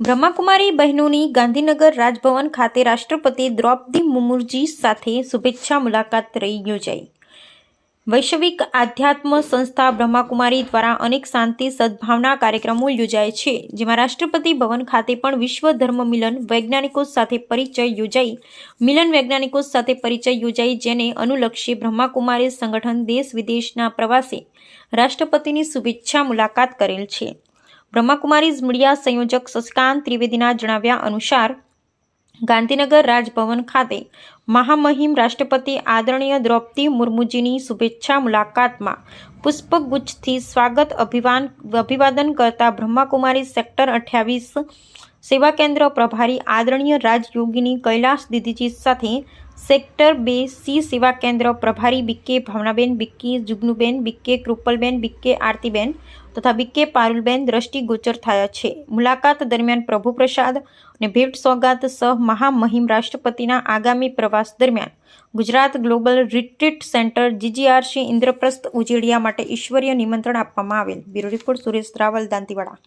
બ્રહ્માકુમારી બહેનોની ગાંધીનગર રાજભવન ખાતે રાષ્ટ્રપતિ દ્રૌપદી મુર્મુજી સાથે શુભેચ્છા મુલાકાત રહી યોજાઈ. વૈશ્વિક આધ્યાત્મ સંસ્થા બ્રહ્માકુમારી દ્વારા અનેક શાંતિ સદભાવના કાર્યક્રમો યોજાય છે, જેમાં રાષ્ટ્રપતિ ભવન ખાતે પણ વિશ્વ ધર્મ મિલન વૈજ્ઞાનિકો સાથે પરિચય યોજાઈ. મિલન વૈજ્ઞાનિકો સાથે પરિચય યોજાઈ, જેને અનુલક્ષી બ્રહ્માકુમારી સંગઠન દેશ વિદેશના પ્રવાસે રાષ્ટ્રપતિની શુભેચ્છા મુલાકાત કરેલ છે. બ્રહ્માકુમારીઝ મીડિયા સંયોજક સસ્કાંત ત્રિવેદીના જણાવ્યા અનુસાર, ગાંધીનગર રાજભવન ખાતે મહામહિમ રાષ્ટ્રપતિ આદરણીય દ્રૌપદી મુર્મુજીની શુભેચ્છા મુલાકાતમાં પુષ્પગુચ્છથી સ્વાગત અભિવાન, અભિવાદન કરતા બ્રહ્માકુમારી સેક્ટર અઠ્યાવીસ સેવા કેન્દ્ર પ્રભારી આદરણીય રાજયોગીની કૈલાશ દીદીજી સાથે સેક્ટર બે સી સેવા કેન્દ્ર પ્રભારી બીકે ભાવનાબેન બીકે જુગનુબેન બીકે કૃપલબેન બીકે આરતીબેન તથા બીકે પારુલબેન દ્રષ્ટિગોચર થયા છે. મુલાકાત દરમિયાન પ્રભુ પ્રસાદ અને ભેટ સોગાત સહ મહામહિમ રાષ્ટ્રપતિના આગામી પ્રવાસ દરમિયાન Gujarat global retreat centre GGRC Indraprastha Ujediya માટે ઈશ્વરીય નિમંત્રણ આપવામાં આવેલ. Bureau report Suresh Raval Dantiwada.